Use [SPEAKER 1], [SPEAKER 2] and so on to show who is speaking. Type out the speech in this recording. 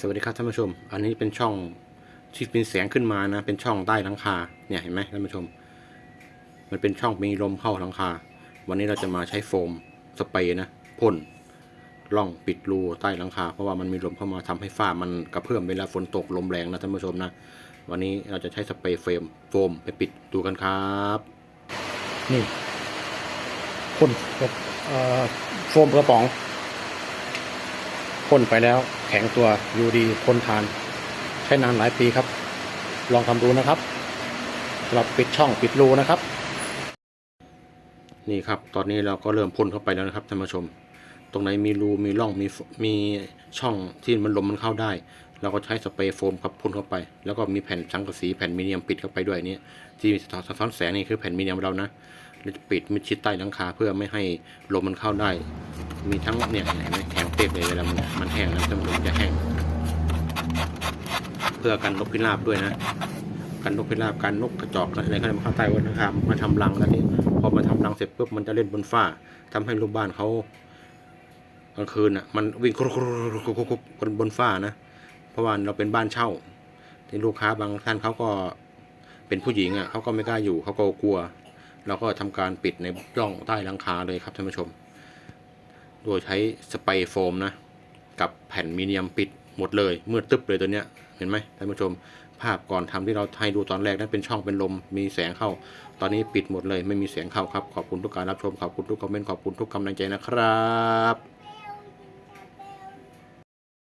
[SPEAKER 1] สวัสดีครับท่านผู้ชม อันนี้เป็นช่องที่เป็นแสงขึ้นมานะ เป็นช่องใต้หลังคา เนี่ยเห็นไหมท่านผู้ชม มันเป็นช่องมีลมเข้าหลังคา วันนี้เราจะมาใช้โฟมสเปรย์นะพ่นร่องปิดรูใต้หลังคา เพราะว่ามันมีลมเข้ามาทำให้ฝ้ามันกระเพื่อมเวลาฝนตกลมแรงนะท่านผู้ชมนะ วันนี้เราจะใช้สเปรย์เฟมโฟมไปปิดดูกันครับ นี่พ่นโฟมกระป๋องพ่นไปแล้ว ข็งตัวอยู่ดีทนทาน ใช้นานหลายปีครับ ลองทำดูนะครับสำหรับปิดช่องปิดรูนะครับ นี่ครับ ตอนนี้เราก็เริ่มพ่นเข้าไปแล้วนะครับท่านผู้ชม ตรงไหนมีรูมีร่องมีมีช่องที่มันลมมันเข้าได้ เราก็ใช้สเปรย์โฟมครับพ่นเข้าไป แล้วก็มีแผ่นสังกะสีแผ่นมิเนียมปิดเข้าไปด้วยนี่ที่สะท้อนสะท้อนแสงนี่คือแผ่นมิเนียมเรานะ เราจะปิดมิดชิดใต้หลังคาเพื่อไม่ให้ลมมันเข้าได้ มีทั้งเนี่ยเห็นไหมแข็งเป๊กเลยเวลามันมันแห้งนะจมูกจะแห้ง เพื่อกันนกพิราบด้วยนะกันนกพิราบกันนกกระจอกอะไรก็ได้มาเข้าใต้วันนะครับมาทำรังแล้วนี่พอมาทำรังเสร็จปุ๊บมันจะเล่นบนฝ้าทำให้ลูกบ้านเขากลางคืนอะมันวิ่งครุกครุกครุกครุกครุกบนบนฝ้านะ เพราะว่าเราเป็นบ้านเช่าที่ลูกค้าบางท่านเขาก็เป็นผู้หญิงอะเขาก็ไม่กล้าอยู่เขาก็กลัว เราก็ทำการปิดในร่องใต้หลังคาเลยครับท่านผู้ชม โดยใช้สไปโฟมนะ กับแผ่นมีเนียมปิดหมดเลยมืดตึ๊บเลยตัวเนี้ยเห็นไหมท่านผู้ชม ภาพก่อนทำที่เราให้ดูตอนแรกนั้นเป็นช่องเป็นลมมีแสงเข้า ตอนนี้ปิดหมดเลยไม่มีแสงเข้าครับ ขอบคุณทุกการรับชมขอบคุณทุกคอมเมนต์ขอบคุณทุกกำลังใจนะครับ